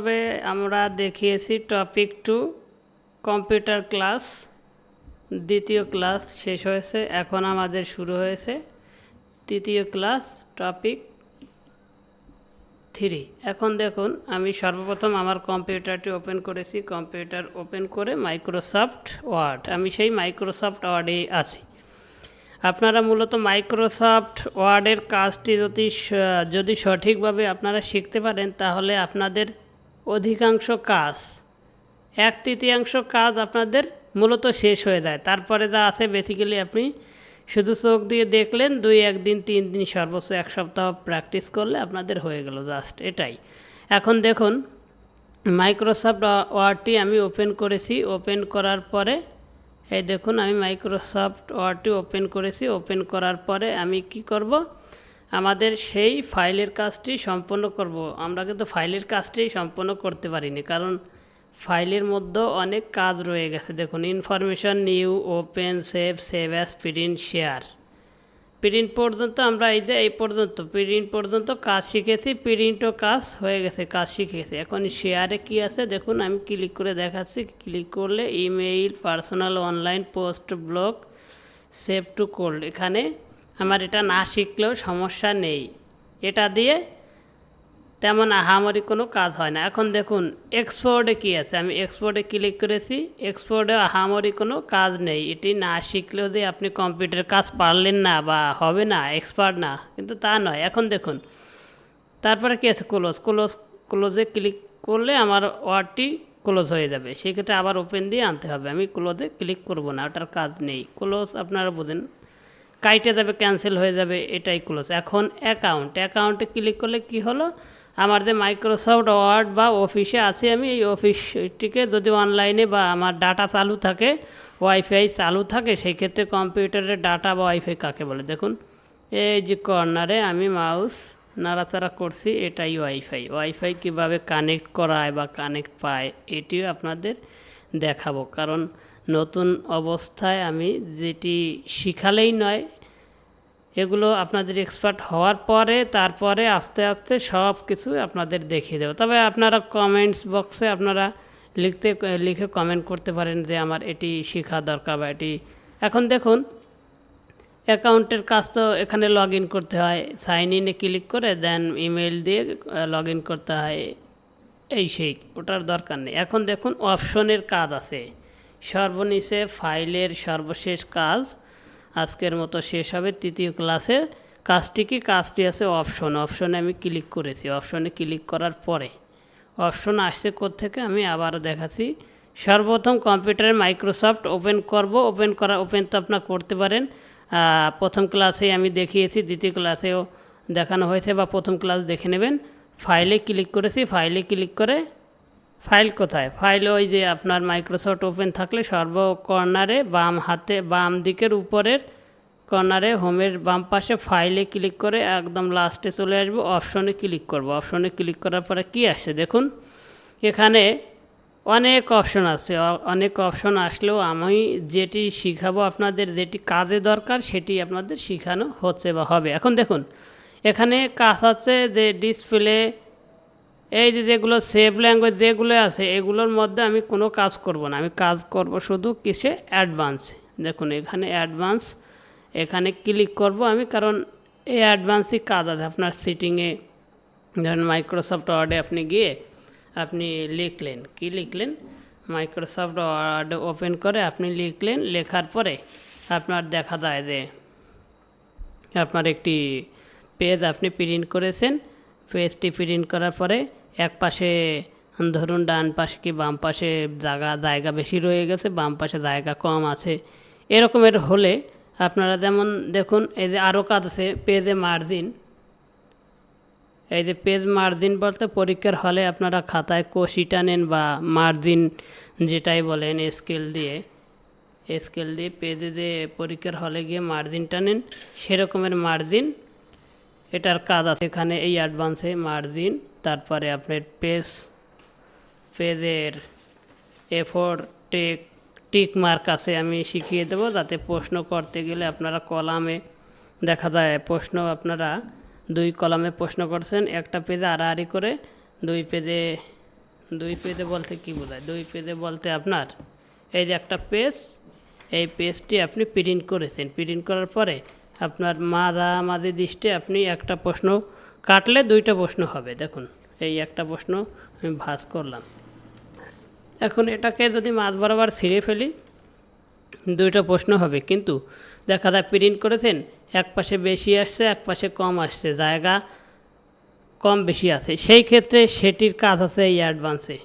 পর্বে আমরা দেখিয়েছি টপিক টু, কম্পিউটার ক্লাস। দ্বিতীয় ক্লাস শেষ হয়েছে, এখন আমাদের শুরু হয়েছে। তৃতীয় ক্লাস টপিক থ্রি। এখন দেখুন, আমি সর্বপ্রথম আমার কম্পিউটারটি ওপেন করেছি। কম্পিউটার ওপেন করে মাইক্রোসফট ওয়ার্ড। আমি সেই মাইক্রোসফট ওয়ার্ডে আছি। আপনারা মূলত মাইক্রোসফট ওয়ার্ডের কাজটি যদি যদি সঠিকভাবে আপনারা শিখতে পারেন, তাহলে আপনাদের অধিকাংশ কাজ, এক তৃতীয়াংশ কাজ আপনাদের মূলত শেষ হয়ে যায়। তারপরে যা আছে বেসিক্যালি আপনি শুধু চোখ দিয়ে দেখলেন, দুই একদিন, তিন দিন সর্বোচ্চ এক সপ্তাহ প্র্যাকটিস করলে আপনাদের হয়ে গেল জাস্ট এটাই। এখন দেখুন মাইক্রোসফট ওয়ার্ডটি আমি ওপেন করেছি। ওপেন করার পরে, এই দেখুন আমি মাইক্রোসফট ওয়ার্ডটি ওপেন করেছি। ওপেন করার পরে আমি কি করব? আমাদের সেই ফাইলের কাজটি সম্পন্ন করব। আমরা কিন্তু ফাইলের কাজটি সম্পন্ন করতে পারিনি, কারণ ফাইলের মধ্যে অনেক কাজ রয়ে গেছে। দেখুন information new open save save as print share print পর্যন্ত আমরা এই যে, এই পর্যন্ত প্রিন্ট পর্যন্ত কাজ শিখেছি প্রিন্টও কাজ হয়ে গেছে, কাজ শিখেছি এখন শেয়ারে কি আছে? দেখুন, আমি ক্লিক করে দেখাচ্ছি। ক্লিক করলে email personal online post blog save to cloud এখানে আমার এটা না শিখলেও সমস্যা নেই। এটা দিয়ে তেমন আহামরি কোনো কাজ হয় না। এখন দেখুন এক্সপোর্টে কী আছে? আমি এক্সপোর্টে ক্লিক করেছি এক্সপোর্টে আহামরি কোনো কাজ নেই। এটি না শিখলেও যে আপনি কম্পিউটার কাজ পারলেন না বা হবে না এক্সপার্ট না, কিন্তু তা নয়। এখন দেখুন, তারপরে কী আছে? ক্লোজ ক্লোজ ক্লোজে ক্লিক করলে আমার ওয়ার্ডটি ক্লোজ হয়ে যাবে। সেক্ষেত্রে আবার ওপেন দিয়ে আনতে হবে। আমি ক্লোজে ক্লিক করব না, ওটার কাজ নেই। ক্লোজ আপনারা বোঝেন। কাইটে যাবে, ক্যান্সেল হয়ে যাবে, এটাই ক্লোজ এখন অ্যাকাউন্ট অ্যাকাউন্টে ক্লিক করলে কি হলো? আমার যে মাইক্রোসফট ওয়ার্ড বা অফিসে আছে আমি, এই অফিসটিকে যদি অনলাইনে বা আমার ডাটা চালু থাকে ওয়াইফাই চালু থাকে, সেই ক্ষেত্রে কম্পিউটারের ডাটা বা ওয়াইফাই কাকে বলে? দেখুন, এই যে কর্নারে আমি মাউস নাড়াচাড়া করছি, এটাই ওয়াইফাই ওয়াইফাই কীভাবে কানেক্ট করায় বা কানেক্ট পায়, এটিও আপনাদের দেখাবো। কারণ নতুন অবস্থায় আমি যেটি শিখালেই নয় এগুলো আপনাদের এক্সপার্ট হওয়ার পরে, তারপরে আস্তে আস্তে সব কিছু আপনাদের দেখিয়ে দেবো। তবে আপনারা কমেন্টস বক্সে আপনারা লিখতে, লিখে কমেন্ট করতে পারেন যে আমার এটি শেখা দরকার বা এটি, এখন দেখুন, অ্যাকাউন্টের কাজ তো এখানে লগ ইন করতে হয় সাইন ইনে ক্লিক করে দেন ইমেল দিয়ে লগ ইন করতে হয়, এই সেই, ওটার দরকার নেই। এখন দেখুন অপশনের কাজ আছে। সর্বনিচে ফাইলের সর্বশেষ কাজ আজকের মতো শেষ হবে তৃতীয় ক্লাসে। কাজটি কি? কাজটি আছে অপশন। অপশনে আমি ক্লিক করেছি। অপশনে ক্লিক করার পরে অপশন আসছে থেকে আমি আবার দেখাচ্ছি। সর্বপ্রথম কম্পিউটারে মাইক্রোসফট ওপেন করব। ওপেন করা, ওপেন তো আপনার করতে পারেন। প্রথম ক্লাসে আমি দেখিয়েছি, দ্বিতীয় ক্লাসেও দেখানো হয়েছে বা প্রথম ক্লাস দেখে নেবেন। ফাইলে ক্লিক করেছি। ফাইলে ক্লিক করে ফাইল কোথায়? ফাইল ওই যে আপনার মাইক্রোসফট ওপেন থাকলে সর্ব কর্নারে বাম হাতে, বাম দিকের উপরের কর্নারে হোমের বাম পাশে ফাইলে ক্লিক করে একদম লাস্টে চলে আসব অপশনে ক্লিক করব। অপশনে ক্লিক করার পরে কি আসছে দেখুন, এখানে অনেক অপশন আছে। অনেক অপশন আসলেও আমি যেটি শিখাবো আপনাদের, যেটি কাজে দরকার সেটি আপনাদের শেখানো হচ্ছে বা হবে। এখন দেখুন, এখানে কাজ হচ্ছে যে ডিসপ্লে এই যে যেগুলো সেভ ল্যাঙ্গুয়েজ যেগুলো আছে, এগুলোর মধ্যে আমি কোনো কাজ করব না। আমি কাজ করব শুধু কিসে অ্যাডভান্স দেখুন, এখানে অ্যাডভান্স এখানে ক্লিক করব আমি, কারণ এই অ্যাডভান্সই কাজ আছে। আপনার সিটিংয়ে ধরেন মাইক্রোসফট ওয়ার্ডে আপনি গিয়ে আপনি লিখলেন। কি লিখলেন? মাইক্রোসফট ওয়ার্ড ওপেন করে আপনি লিখলেন। লেখার পরে আপনার দেখা যায় যে আপনার একটি পেজ আপনি প্রিন্ট করেছেন। পেজটি প্রিন্ট করার পরে এক পাশে ধরুন ডান পাশে কি বাম পাশে জায়গা জায়গা বেশি রয়ে গেছে, বাম পাশে জায়গা কম আছে। এরকমের হলে আপনারা যেমন দেখুন, এই যে আরও কাজ আছে পেজে মার্জিন এই যে পেজ মার্জিন বলতে পরীক্ষার হলে আপনারা খাতায় কষি টানেন বা মার্জিন যেটাই বলেন স্কেল দিয়ে। স্কেল দিয়ে পেজে যে পরীক্ষার হলে গিয়ে মার্জিন টানেন, সেরকমের মার্জিন এটার কাজ আছে এখানে, এই অ্যাডভান্সে মার্জিন তারপরে আপনার পেজ পেজের এফোর টেক টিক মার্ক আছে আমি শিখিয়ে দেবো যাতে প্রশ্ন করতে গেলে আপনারা কলামে দেখা যায় প্রশ্ন আপনারা দুই কলামে প্রশ্ন করছেন, একটা পেজে আড়াআড়ি করে দুই পেজে দুই পেজে বলতে কি বোঝায়? দুই পেজে বলতে আপনার এই যে একটা পেজ এই পেজটি আপনি প্রিন্ট করেছেন। প্রিন্ট করার পরে আপনার মাঝামাঝি দৃষ্টে আপনি একটা প্রশ্ন কাটলে দুইটা প্রশ্ন হবে, দেখুন। এই একটা প্রশ্ন আমি ভাঁজ করলাম। এখন এটাকে যদি মাঝ বরাবর ছিঁড়ে ফেলি, দুইটা প্রশ্ন হবে। কিন্তু দেখা যায় প্রিন্ট করেছেন, এক পাশে বেশি আসছে, এক পাশে কম আসছে, জায়গা কম বেশি আছে। সেই ক্ষেত্রে সেটির কাজ আছে এই অ্যাডভান্সে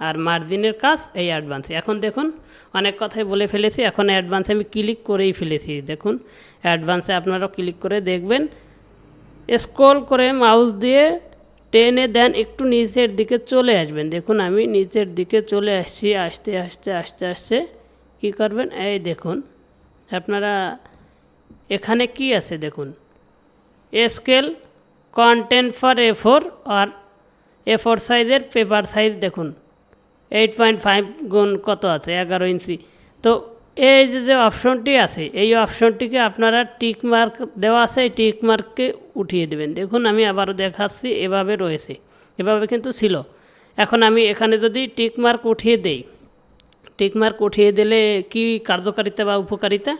আর মার্জিনের কাজ এই অ্যাডভান্সে এখন দেখুন, অনেক কথাই বলে ফেলেছি, এখন অ্যাডভান্সে আমি ক্লিক করেই ফেলেছি। দেখুন অ্যাডভান্সে আপনারাও ক্লিক করে দেখবেন স্ক্রল করে মাউস দিয়ে টেনে দেন একটু নিচের দিকে চলে আসবেন। দেখুন আমি নিচের দিকে চলে আসছি, আস্তে আস্তে আস্তে আস্তে। কী করবেন? এই দেখুন, আপনারা এখানে কি আছে দেখুন? Scale content for A four R A four সাইজের পেপার সাইজ দেখুন। এইট পয়েন্ট ফাইভ গুণ কত আছে? এগারো ইঞ্চি। তো এই যে যে অপশনটি আছে, এই অপশনটিকে আপনারা টিক মার্ক দেওয়া আছে, এই টিক মার্ককে উঠিয়ে দেবেন। দেখুন, আমি আবারও দেখাচ্ছি, এভাবে রয়েছে। এভাবে কিন্তু ছিল। এখন আমি এখানে যদি টিক মার্ক উঠিয়ে দেই, টিক মার্ক উঠিয়ে দিলে কি কার্যকারিতা বা উপকারিতা?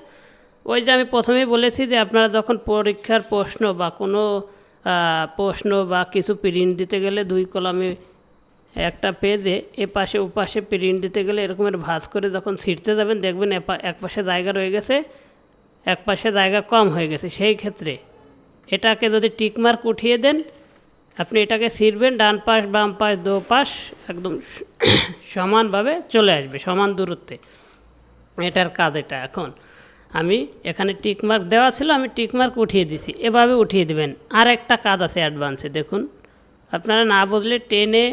ওই যে আমি প্রথমেই বলেছি যে আপনারা যখন পরীক্ষার প্রশ্ন বা কোনো প্রশ্ন বা কিছু প্রিন্ট দিতে গেলে দুই কলমে একটা পেজে এ পাশে ও পাশে প্রিন্ট দিতে গেলে এরকমের ভাঁজ করে যখন ছিঁড়তে যাবেন, দেখবেন এক পাশে জায়গা রয়ে গেছে, এক পাশে জায়গা কম হয়ে গেছে। সেই ক্ষেত্রে এটাকে যদি টিকমার্ক উঠিয়ে দেন, আপনি এটাকে ছিঁড়বেন, ডান পাশ, বাম পাশ, দো পাশ, একদম সমানভাবে চলে আসবে, সমান দূরত্বে। এটার কাজ এটা। এখন আমি এখানে টিকমার্ক দেওয়া ছিল, আমি টিকমার্ক উঠিয়ে দিছি। এভাবে উঠিয়ে দেবেন। আর একটা কাজ আছে অ্যাডভান্সে, দেখুন। আপনারা না বুঝলে টেনে,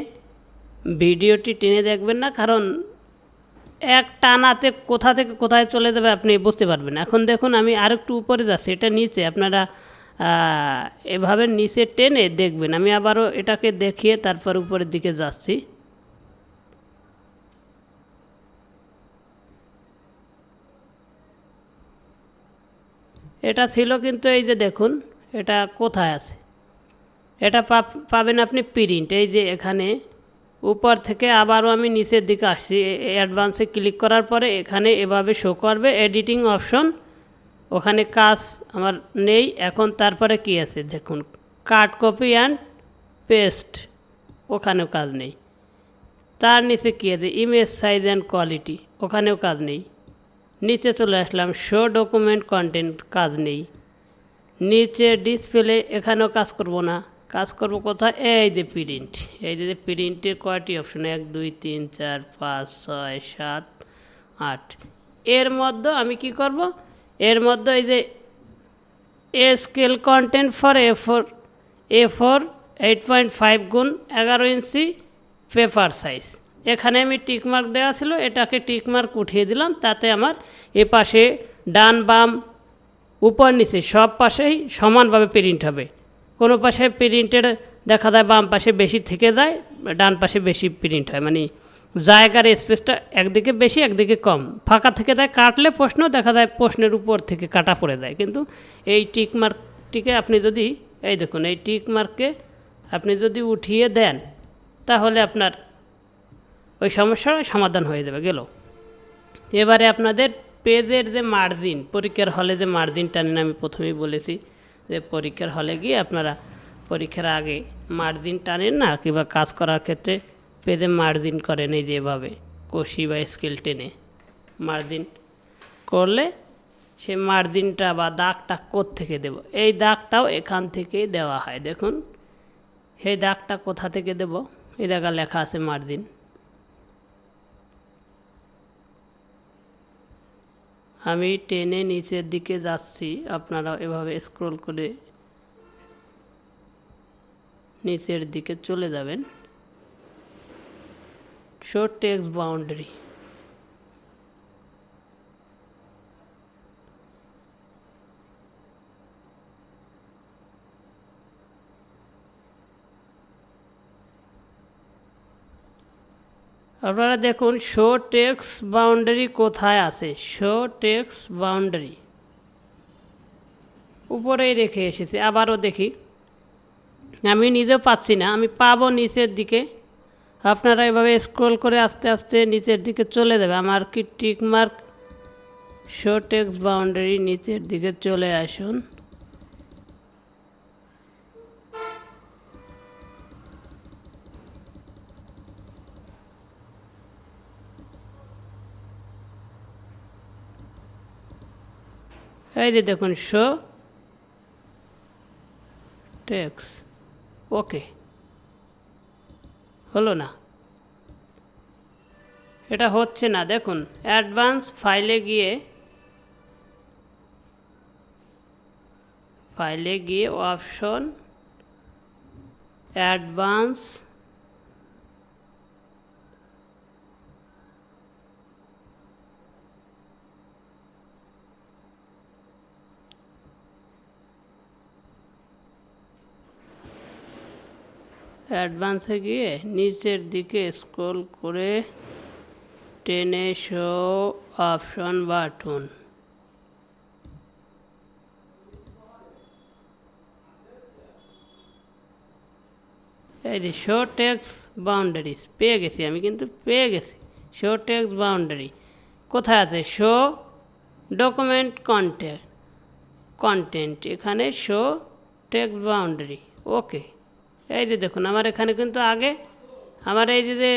ভিডিওটি টেনে দেখবেন না, কারণ এক টানাতে কোথা থেকে কোথায় চলে যাবে আপনি বুঝতে পারবেন এখন দেখুন, আমি আরেকটু উপরে যাচ্ছি, এটা নিচে। আপনারা এভাবে নিচে টেনে দেখবেন। আমি আবারও এটাকে দেখিয়ে তারপর উপরের দিকে যাচ্ছি। এটা ছিল কিন্তু এই যে দেখুন, এটা কোথায় আছে? এটা পাব- পাবেন আপনি প্রিন্ট এই যে এখানে উপর থেকে আবারও আমি নিচের দিকে আসছি। অ্যাডভান্সে ক্লিক করার পরে এখানে এভাবে শো করবে। এডিটিং অপশন ওখানে কাজ আমার নেই, এখন তারপরে কি আছে? দেখুন, কাট, কপি অ্যান্ড পেস্ট ওখানেও কাজ নেই। তার নিচে কী আছে? ইমেজ সাইজ অ্যান্ড কোয়ালিটি ওখানেও কাজ নেই। নিচে চলে আসলাম শো ডকুমেন্ট কন্টেন্ট কাজ নেই। নিচে ডিসপ্লে এখানেও কাজ করব না। কাজ করব কোথায়? এই যে প্রিন্ট এই যে প্রিন্টের কয়টি অপশন এক, দুই, তিন, চার, পাঁচ, ছয়, সাত, আট। এর মধ্যে আমি কি করব? এর মধ্যে এই যে এ scale content for A four A four eight point five গুণ এগারো ইঞ্চি পেপার সাইজ এখানে আমি টিকমার্ক দেওয়া ছিল, এটাকে টিকমার্ক উঠিয়ে দিলাম, তাতে আমার এ পাশে ডান বাম উপর নিচে সব পাশেই সমানভাবে প্রিন্ট হবে। কোনো পাশে প্রিন্টের দেখা যায়, বাম পাশে বেশি থেকে যায়, ডান পাশে বেশি প্রিন্ট হয় মানে জায়গার স্পেসটা একদিকে বেশি, একদিকে কম। ফাঁকা থেকে যায় কাটলে প্রশ্ন, দেখা যায় প্রশ্নের উপর থেকে কাটা পড়ে যায়। কিন্তু এই টিক মার্কটিকে আপনি যদি, এই দেখুন, এই টিক মার্ককে আপনি যদি উঠিয়ে দেন, তাহলে আপনার ওই সমস্যার সমাধান হয়ে যাবে, গেল। এবারে আপনাদের পেজের যে মার্জিন পরীক্ষার হলে যে মার্জিন টানেন আমি প্রথমেই বলেছি যে পরীক্ষার হলে গিয়ে আপনারা পরীক্ষার আগে মার্জিন টানেন না, কিংবা কাজ করার ক্ষেত্রে পেজে মার্জিন করেন এই যে এভাবে কষি বা স্কেল টেনে। মার্জিন করলে সে মার্জিনটা বা দাগটা থেকে দেব? এই দাগটাও এখান থেকেই দেওয়া হয়। দেখুন, সেই দাগটা কোথা থেকে দেব? এই জায়গা লেখা আছে মার্জিন আমি টেনে নিচের দিকে যাচ্ছি। আপনারা এভাবে স্ক্রল করে নিচের দিকে চলে যাবেন। শো টেক্সট বাউন্ডারি আপনারা দেখুন শো টেক্স বাউন্ডারি কোথায় আছে? শো টেক্স বাউন্ডারি উপরেই রেখে এসেছে, আবারও দেখি। আমি নিজেও পাচ্ছি না, আমি পাবো নিচের দিকে। আপনারা এভাবে স্ক্রল করে আস্তে আস্তে নিচের দিকে চলে যাবে। আমার কি tick mark show text boundary নিচের দিকে চলে আসুন। এই যে দেখুন শো টেক্স ওকে হলো না। এটা হচ্ছে না। দেখুন অ্যাডভান্স ফাইলে গিয়ে ফাইলে গিয়ে অপশন অ্যাডভান্স অ্যাডভান্সে গিয়ে নিচের দিকে স্ক্রল করে টেনে শো অপশন বাটন। এই যে শো টেক্স বাউন্ডারিজ পেয়ে গেছি আমি, কিন্তু পেয়ে গেছি। শো টেক্স বাউন্ডারি কোথায় আছে? শো ডকুমেন্ট কন্টেন্ট কন্টেন্ট এখানে শো টেক্স বাউন্ডারি ওকে এই যে দেখুন, আমার এখানে কিন্তু আগে আমার এই যে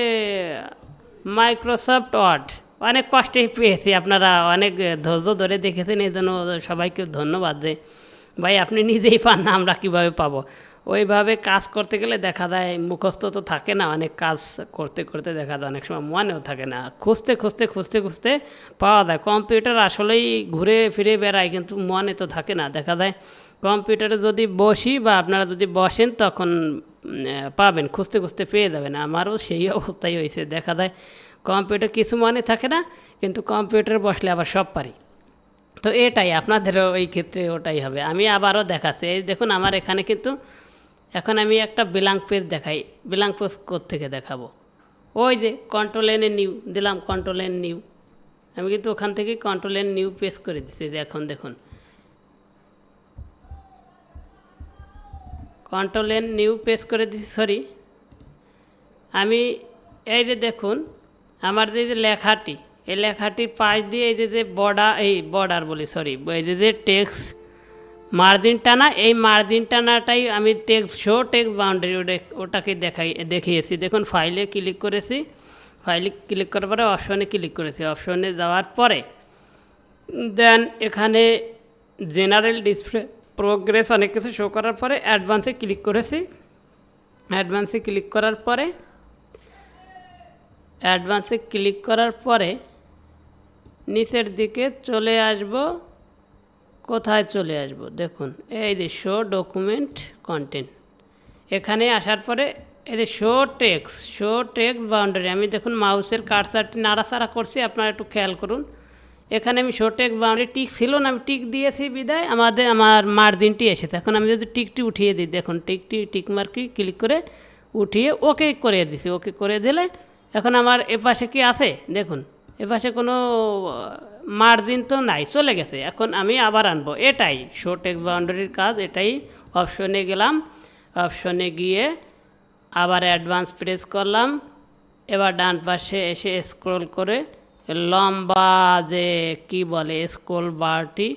মাইক্রোসফট ওয়ার্ড অনেক কষ্টেই পেয়েছি আপনারা অনেক ধৈর্য ধরে দেখেছেন, এই জন্য সবাইকে ধন্যবাদ যে ভাই আপনি নিজেই পান না, আমরা কীভাবে পাবো। ওইভাবে কাজ করতে গেলে দেখা যায় মুখস্থ তো থাকে না, অনেক কাজ করতে করতে দেখা যায় অনেক সময় মনেও থাকে না। খুঁজতে খুঁজতে খুঁজতে খুঁজতে পাওয়া যায়। কম্পিউটার আসলেই ঘুরে ফিরে বেড়ায়, কিন্তু মনে তো থাকে না। দেখা যায় কম্পিউটারে যদি বসি বা আপনারা যদি বসেন, তখন পাবেন, খুঁজতে খুঁজতে পেয়ে যাবেন। আমারও সেই অবস্থাই হয়েছে। দেখা যায়, কম্পিউটার কিছু মনে থাকে না, কিন্তু কম্পিউটারে বসলে আবার সব পারি। তো এটাই, আপনাদেরও ওই ক্ষেত্রে ওটাই হবে। আমি আবারও দেখাচ্ছি। এই দেখুন, আমার এখানে কিন্তু, এখন আমি একটা ব্ল্যাঙ্ক পেজ দেখাই। ব্ল্যাঙ্ক পেজ থেকে দেখাবো? ওই যে কন্ট্রোল এনে নিউ দিলাম কন্ট্রোল এন নিউ আমি কিন্তু ওখান থেকে কন্ট্রোল এন নিউ পেজ করে দিচ্ছি। যে এখন দেখুন কন্ট্রোল এন নিউ পেজ করে দিচ্ছি সরি আমি এই যে দেখুন, আমার যে লেখাটি, এই লেখাটির পাশ দিয়ে এই যে যে বর্ডার এই বর্ডার বলি সরি এই যে যে টেক্সট মার্জিন টানা, এই মার্জিন টানাটাই আমি টেক্সট শো টেক্সট বাউন্ডারি ওটা, ওটাকে দেখাই, দেখিয়েছি। দেখুন ফাইলে ক্লিক করেছি। ফাইলে ক্লিক করার পরে অপশনে ক্লিক করেছি। অপশনে যাওয়ার পরে দেন এখানে জেনারেল ডিসপ্লে প্রোগ্রেস অনেক কিছু শো করার পরে অ্যাডভান্সে ক্লিক করেছি। অ্যাডভান্সে ক্লিক করার পরে অ্যাডভান্সে ক্লিক করার পরে নিচের দিকে চলে আসব, কোথায় চলে আসব? দেখুন, এই যে শো ডকুমেন্ট কন্টেন্ট এখানে আসার পরে এই যে show text show text boundary আমি দেখুন মাউসের কারসারটি নাড়াচাড়া করছি, আপনারা একটু খেয়াল করুন। এখানে আমি শো টেক্স বাউন্ডারি টিক ছিল না, আমি টিক দিয়েছি বিদায়, আমাদের, আমার মার্জিনটি এসেছে। এখন আমি যদি টিকটি উঠিয়ে দিই, দেখুন, টিকটি টিক মার্কি ক্লিক করে উঠিয়ে ওকে করে দিছি। ওকে করে দিলে এখন আমার এপাশে কি আছে? দেখুন, এপাশে কোনো মার্জিন তো নাই, চলে গেছে। এখন আমি আবার আনব। এটাই শো টেক্স বাউন্ডারির কাজ, এটাই অপশনে গেলাম। অপশনে গিয়ে আবার অ্যাডভান্স প্রেস করলাম। এবার ডান পাশে এসে স্ক্রল করে লম্বা যে কি বলে স্ক্রল বারটি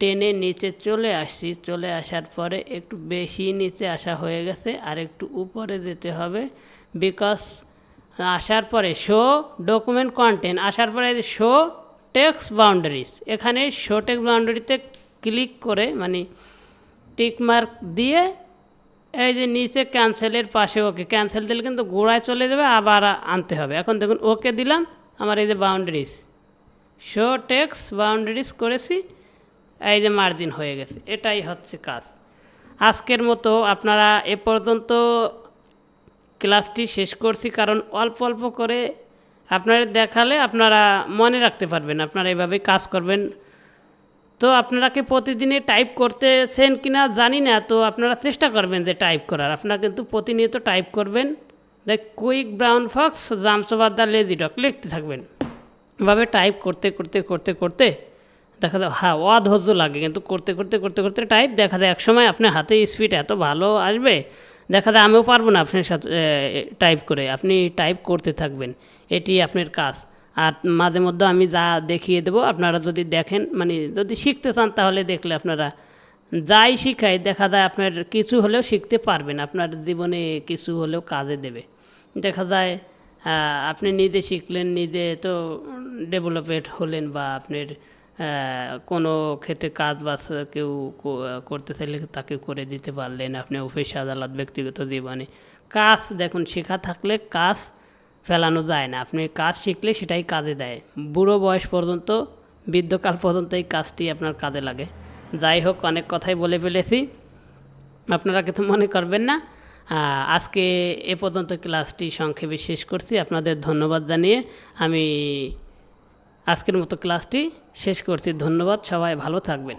টেনে নিচে চলে আসছি। চলে আসার পরে একটু বেশি নিচে আসা হয়ে গেছে, আর একটু উপরে যেতে হবে। বিকজ আসার পরে শো ডকুমেন্ট কন্টেন্ট, আসার পরে শো টেক্স বাউন্ডারিজ, এখানে শো টেক্স বাউন্ডারিতে ক্লিক করে মানে টিকমার্ক দিয়ে এই যে নিচে ক্যান্সেলের পাশে ওকে, ক্যান্সেল দিলে কিন্তু গোড়ায় চলে যাবে, আবার আনতে হবে। এখন দেখুন ওকে দিলাম আমার এই যে বাউন্ডারিজ শো টেক্স বাউন্ডারিজ করেছি, এই যে মার্জিন হয়ে গেছে, এটাই হচ্ছে কাজ। আজকের মতো আপনারা এ পর্যন্ত ক্লাসটি শেষ করছি, কারণ অল্প অল্প করে আপনারা দেখালে আপনারা মনে রাখতে পারবেন আপনারা এভাবে কাজ করবেন। তো আপনারা কি প্রতিদিনে টাইপ করতেছেন কি না জানি না, তো আপনারা চেষ্টা করবেন যে টাইপ করার। আপনারা কিন্তু প্রতিনিয়ত টাইপ করবেন। দেখ কুইক ব্রাউন ফক্স জামসোবাদ দ্য লেজি ডক লিখতে থাকবেন। এভাবে টাইপ করতে করতে করতে করতে দেখা যায় হ্যাঁ অধৈর্য লাগে। কিন্তু করতে করতে করতে করতে টাইপ দেখা যায়, একসময় আপনার হাতে স্পিড এত ভালো আসবে, দেখা যায় আমিও পারব না আপনার সাথে টাইপ করে। আপনি টাইপ করতে থাকবেন, এটি আপনার কাজ। আর মাঝে মধ্যে আমি যা দেখিয়ে দেবো, আপনারা যদি দেখেন মানে যদি শিখতে চান, তাহলে দেখলে আপনারা যাই শিখাই দেখা যায় আপনার কিছু হলেও শিখতে পারবেন, আপনার জীবনে কিছু হলেও কাজে দেবে। দেখা যায় আপনি নিজে শিখলেন, নিজে তো ডেভেলপমেন্ট হলেন বা আপনার কোনো ক্ষেত্রে কাজ বাজ কেউ করতে চাইলে তাকে করে দিতে পারলেন, আপনি অফিস আদালত, ব্যক্তিগত জীবনে। কাজ দেখুন, শেখা থাকলে কাজ ফেলানো যায় না, আপনি কাজ শিখলে সেটাই কাজে দেয়। বুড়ো বয়স পর্যন্ত, বৃদ্ধকাল পর্যন্ত এই কাজটি আপনার কাজে লাগে। যাই হোক, অনেক কথাই বলে ফেলেছি। আপনারা কিছু মনে করবেন না। আজকে এ পর্যন্ত ক্লাসটি সংক্ষেপে শেষ করছি। আপনাদের ধন্যবাদ জানিয়ে আমি আজকের মতো ক্লাসটি শেষ করছি। ধন্যবাদ, সবাই ভালো থাকবেন।